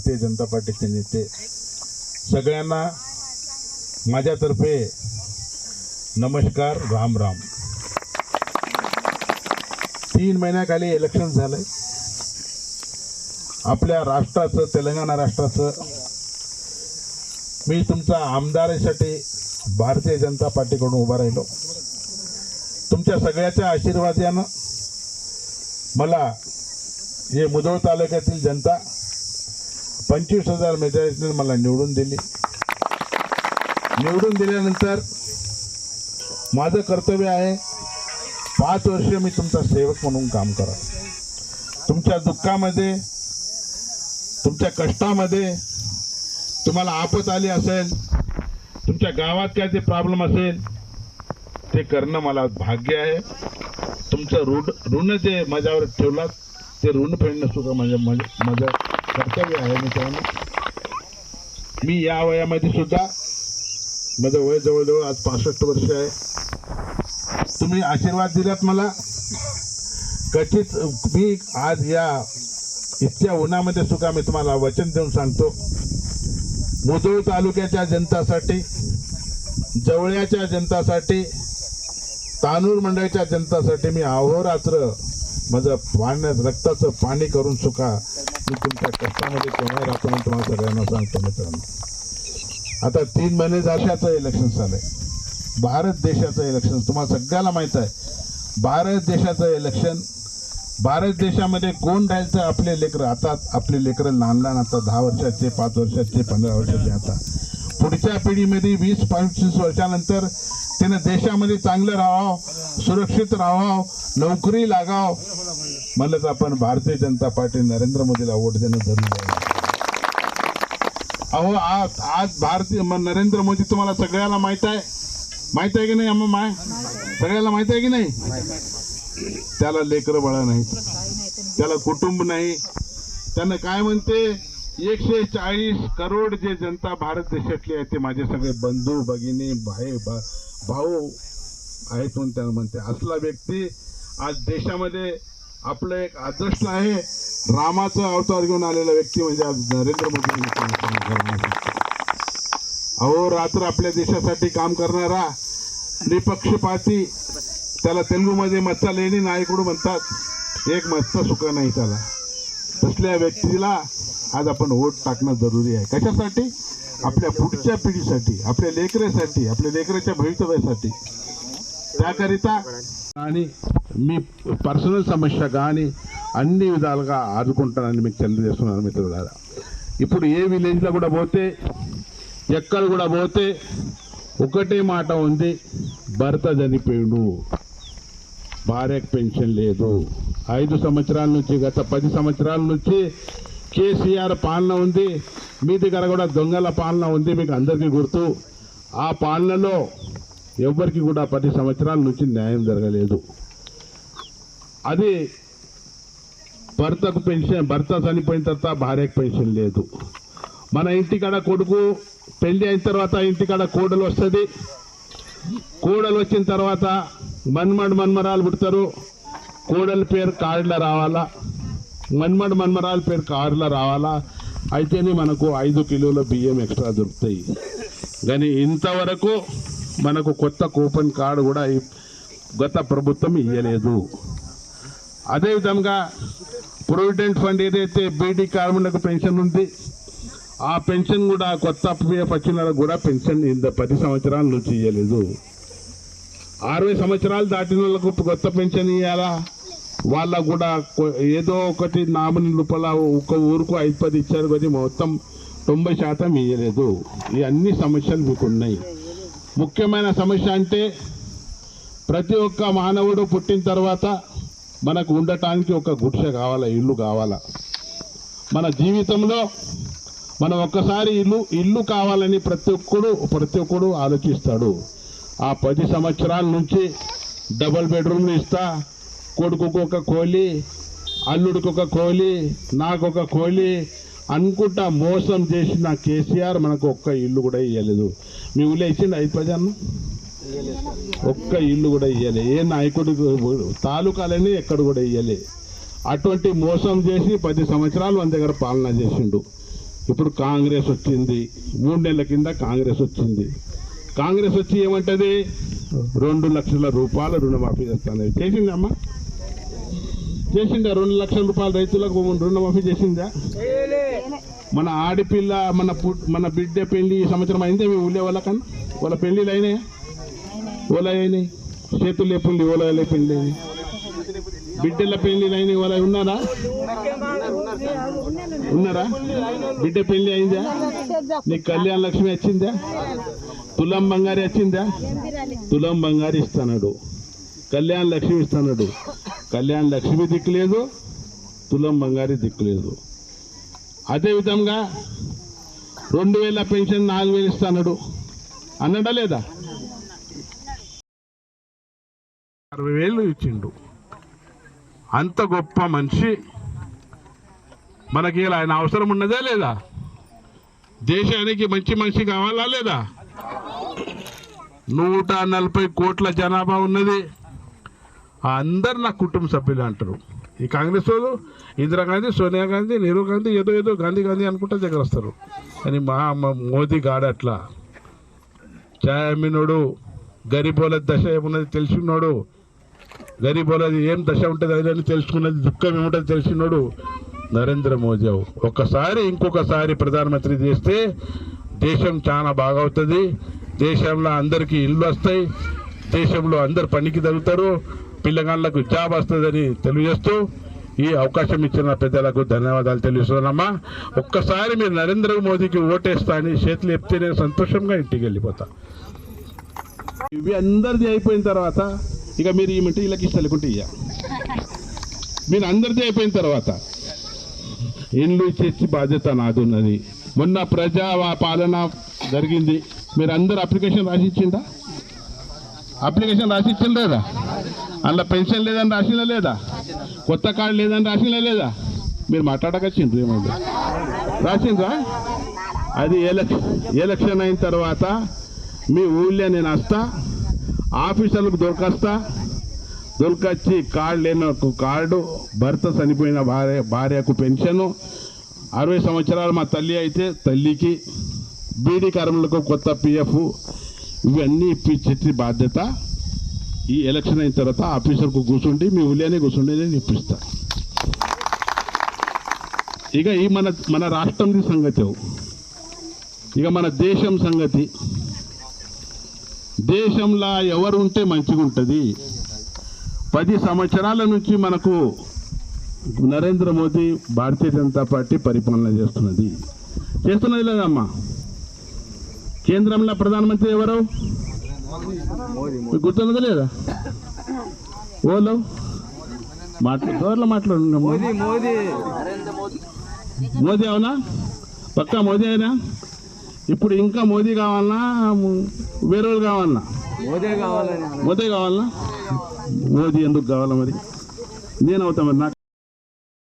भारतीय जनता पार्टीचे नेते. सगळ्यांना माझ्यातर्फे नमस्कार राम राम. तीन महिन्याखाली इलेक्शन झालंय आपल्या राष्ट्राचं तेलंगणा राष्ट्राचं. मी तुमचा आमदारासाठी भारतीय जनता पार्टीकडून उभा राहिलो. तुमच्या सगळ्याच्या आशीर्वादानं मला हे मुधोळ तालुक्यातील जनता पंचवीस हजार मेजॉरिटीने मला निवडून दिली. निवडून दिल्यानंतर माझं कर्तव्य आहे पाच वर्ष मी तुमचा सेवक म्हणून काम करा तुमच्या दुःखामध्ये तुमच्या कष्टामध्ये तुम्हाला आपत आली असेल तुमच्या गावात काय ते प्रॉब्लेम असेल ते करणं मला भाग्य आहे. तुमचं ऋण ऋण जे माझ्यावर ठेवलात ते ऋण फेडणं सुद्धा माझं मजा कर्तव्य आहे मित्रांनो मी या वयामध्ये सुद्धा माझं वय जवळजवळ आज पासष्ट वर्ष आहे. तुम्ही आशीर्वाद दिलात मला. कचित मी आज या इतक्या उन्हामध्ये सुद्धा मी तुम्हाला वचन देऊन सांगतो. मुधोळ तालुक्याच्या जनतासाठी जवळ्याच्या जनतासाठी तानूर मंडळाच्या जनतासाठी मी अहोरात्र माझं पाण्यात रक्ताचं पाणी करून सुका. मी तुमच्या कष्टामध्ये केव्हा राहतो म्हणून तुम्हाला सगळ्यांना सांगतो मित्रांनो. आता तीन महिने झाल्याचं इलेक्शन झालंय भारत देशाचं इलेक्शन तुम्हाला सगळ्याला माहीत आहे. भारत देशाचं इलेक्शन भारत देशामध्ये कोण राहायचं आपले लेकरं आता आपले लेकरं लहान लहान आता दहा वर्षाचे पाच वर्षाचे पंधरा वर्षाचे आता. पुढच्या पिढीमध्ये वीस पंचवीस वर्षानंतर त्यानं देशामध्ये चांगलं राहावं सुरक्षित राहावं नोकरी लागाव. म्हणलंच तर आपण भारतीय जनता पार्टी नरेंद्र मोदीला वोट देणं जरुरी आहे. अहो आज आज भारतीय नरेंद्र मोदी तुम्हाला सगळ्याला माहीत आहे? माहीत आहे की नाही अम्मा माय? सगळ्याला माहीत आहे की नाही? त्याला लेकरं बाळा नाही त्याला कुटुंब नाही. त्यानं काय म्हणते? एकशे चाळीस करोड जे जनता भारत देशातली आहे ते माझे सगळे बंधू भगिनी भाई भाऊ आहेत म्हणून त्यांना म्हणते. असला व्यक्ती आज देशामध्ये आपलं एक आदर्श आहे रामाचं अवतार घेऊन आलेला व्यक्ती म्हणजे आज नरेंद्र मोदी अहो रात्र आपल्या देशासाठी काम करणारा निपक्षपाती त्याला तेलुगूमध्ये मत्ता लेणी नायकडू म्हणतात. एक मत्ता सुका नाही त्याला. तसल्या व्यक्तीला आज आपण वोट टाकणं जरुरी आहे कशासाठी आपल्या पुढच्या पिढीसाठी आपल्या लेकरासाठी आपल्या लेकराच्या भवितव्यासाठी त्याकरिता అని మీ పర్సనల్ సమస్య కానీ అన్ని విధాలుగా ఆదుకుంటానని మీకు తెలియజేస్తున్నాను మిత్రులారా ఇప్పుడు ఏ విలేజ్లో కూడా పోతే ఎక్కడ కూడా పోతే ఒకటే మాట ఉంది భర్త చనిపోయిండు భార్యకు పెన్షన్ లేదు ఐదు సంవత్సరాల నుంచి గత పది సంవత్సరాల నుంచి కేసీఆర్ పాలన ఉంది మీ దగ్గర కూడా దొంగల పాలన ఉంది మీకు అందరికీ గుర్తు. ఆ పాలనలో ఎవరికి కూడా పది సంవత్సరాల నుంచి న్యాయం జరగలేదు. అది భర్తకు పెన్షన్ భర్త చనిపోయిన తర్వాత భార్యకు పెన్షన్ లేదు. మన ఇంటికాడ కొడుకు పెళ్ళి అయిన తర్వాత ఇంటికాడ కోడలు వస్తుంది. కోడలు వచ్చిన తర్వాత మన్మడు మన్మరాలు పుడతారు. కోడల పేరు కార్డులో రావాలా? మన్మడు మన్మరాల పేరు కార్డులో రావాలా? అయితేనే మనకు ఐదు కిలోల బియ్యం ఎక్స్ట్రా దొరుకుతాయి. కానీ ఇంతవరకు మనకు కొత్త కూపన్ కార్డు కూడా గత ప్రభుత్వం ఇవ్వలేదు అదేవిధంగా ప్రొవిడెంట్ ఫండ్ ఏదైతే బీటీ కార్మికులకు పెన్షన్ ఉంది ఆ పెన్షన్ కూడా కొత్త పిఎఫ్ వచ్చిన కూడా పెన్షన్ ఇంత పది సంవత్సరాల నుంచి ఇవ్వలేదు అరవై సంవత్సరాలు దాటిన వాళ్ళకు కొత్త పెన్షన్ ఇవ్వాలా వాళ్ళకు కూడా ఏదో ఒకటి నామినీ లోపల ఒక ఊరుకు ఐదు పది ఇచ్చారు కానీ మొత్తం తొంభై శాతం ఇవ్వలేదు ఈ అన్ని సమస్యలు మీకు ఉన్నాయి ముఖ్యమైన సమస్య అంటే ప్రతి ఒక్క మానవుడు పుట్టిన తర్వాత మనకు ఉండటానికి ఒక గుడిసె కావాలా ఇల్లు కావాలా? మన జీవితంలో మనం ఒక్కసారి ఇల్లు ఇల్లు కావాలని ప్రతి ఒక్కడు ప్రతి ఒక్కడు ఆలోచిస్తాడు. ఆ పది సంవత్సరాల నుంచి డబల్ బెడ్రూమ్లు ఇస్తా కొడుకుకు ఒక కోలి అల్లుడికి ఒక కోలి నాకు ఒక కోలి అనుకుంటా మోసం చేసిన కేసీఆర్ మనకు ఒక్క ఇల్లు కూడా ఇవ్వలేదు మీ ఊళ్ళో ఇచ్చిండు అయిపోయి అన్న ఒక్క ఇల్లు కూడా ఇవ్వలే ఏ నాయకుడికి తాలూకాలని ఎక్కడ కూడా ఇవ్వలే అటువంటి మోసం చేసి పది సంవత్సరాలు మన దగ్గర పాలన చేసిండు. ఇప్పుడు కాంగ్రెస్ వచ్చింది. మూడు నెలల కింద కాంగ్రెస్ వచ్చింది. కాంగ్రెస్ వచ్చి ఏమంటది? రెండు లక్షల రూపాయల రుణమాఫీ చేస్తాను చేసిందమ్మా చేసిందా? రెండు లక్షల రూపాయలు రైతులకు రుణమాఫీ చేసిందా? మన ఆడపిల్ల మన మన బిడ్డ పెళ్ళి ఈ సంవత్సరం అయిందే? మీ ఊళ్ళో వాళ్ళకన్నా వాళ్ళ పెళ్ళిళ్ళు అయినాయా? ఓల అయినాయి. చేతులు లేపుండి ఓల పెళ్ళి బిడ్డల పెళ్ళిలు అయినాయి వాళ్ళ ఉన్నారా? ఉన్నారా? బిడ్డ పెళ్ళి అయిందా? నీకు కళ్యాణ లక్ష్మి వచ్చిందా? తులం బంగారు వచ్చిందా తులం బంగారు ఇస్తాడు కళ్యాణ లక్ష్మి ఇస్తాడు కళ్యాణ లక్ష్మి దిక్కులేదు తులం బంగారు దిక్కులేదు అదే విధంగా రెండు వేల పెన్షన్ నాలుగు వేలు ఇస్తాడు అన్నడా లేదా? అరవై వేలు ఇచ్చిండు. అంత గొప్ప మనిషి. మనకి ఇలా ఆయన అవసరం ఉన్నదే లేదా? దేశానికి మంచి మనిషి కావాలా లేదా? నూట నలభై కోట్ల జనాభా ఉన్నది. అందరు నా కుటుంబ సభ్యులు అంటారు. ఈ కాంగ్రెస్ వాళ్ళు ఇందిరాగాంధీ సోనియా గాంధీ నెహ్రూ గాంధీ ఏదో ఏదో గాంధీ గాంధీ అనుకుంటే దగ్గర వస్తారు. కానీ మా మోదీ గాడు అట్లా. ఛాయమినుడు గరీబోల దశ ఏమున్నది తెలిసినోడు గరీబోలది ఏం దశ ఉంటుంది అని తెలుసుకున్నది దుఃఖం ఏముంటుంది తెలిసినోడు నరేంద్ర మోదీ. ఒక్కసారి ఇంకొకసారి ప్రధానమంత్రి చేస్తే దేశం చాలా బాగా అవుతుంది దేశంలో అందరికీ ఇల్లు వస్తాయి. దేశంలో అందరు పనికి తగులుతారు. పిల్లగాళ్ళకు జాబ్ వస్తుందని తెలియజేస్తూ ఈ అవకాశం ఇచ్చిన పెద్దలకు ధన్యవాదాలు తెలియజేస్తున్నామ్మా ఒక్కసారి మీరు నరేంద్ర మోదీకి ఓటేస్తా అని చేతులు ఎప్తే నేను సంతోషంగా ఇంటికి వెళ్ళిపోతా. ఇవి అందరిది అయిపోయిన తర్వాత ఇక మీరు ఈ మింటి వీళ్ళకి ఇష్టలేకుంటే ఇయ్య. మీరు అందరిది అయిపోయిన తర్వాత. ఇండ్లు ఇచ్చేసి బాధ్యత నాదున్నది. మొన్న ప్రజా పాలన జరిగింది. మీరు అందరు అప్లికేషన్ రాసి ఇచ్చిందా అప్లికేషన్ రాసి లేదా? అందులో పెన్షన్ లేదని రాసినా లేదా? కొత్త కార్డు లేదని రాసినా లేదా? మీరు మాట్లాడకొచ్చిండ్రు ఏమైంది? రాసిండ్రా అది ఎలక్షన్ ఎలక్షన్ అయిన తర్వాత మీ ఊళ్ళో నేను వస్తా ఆఫీసర్లకు దొరకస్తా దొరకచ్చి కార్డు లేని కార్డు భర్త చనిపోయిన భార్య భార్యకు పెన్షను అరవై సంవత్సరాలు మా తల్లి అయితే తల్లికి బీడీ కర్మలకు కొత్త పిఎఫ్ ఇవన్నీ ఇప్పించే బాధ్యత. ఈ ఎలక్షన్ అయిన తర్వాత ఆఫీసర్కు కూర్చుండి మీ ఉల్లేనే కూర్చుండి నేను ఇప్పిస్తా ఇక ఈ మన మన రాష్ట్రంది సంగతి ఇక మన దేశం సంగతి. దేశంలో ఎవరు ఉంటే మంచిగా ఉంటుంది పది సంవత్సరాల నుంచి మనకు నరేంద్ర మోదీ భారతీయ జనతా పార్టీ పరిపాలన చేస్తున్నది. చేస్తున్నది లేదమ్మా. కేంద్రంలో ప్రధానమంత్రి ఎవరు? మీకు గుర్తున్నది లేదా? ఓలో? మాట్లా ఎవరిలో మాట్లాడు మోదీ మోదీ. మోదీ. అవునా? పక్కా మోదీ అయినా? ఇప్పుడు ఇంకా మోదీ కావాలన్నా వేరే వాళ్ళు కావాలన్నా మోదీ కావాలని మోదీ కావాలన్నా మోదీ ఎందుకు కావాలా మరి? నేను అవుతా మరి నాకు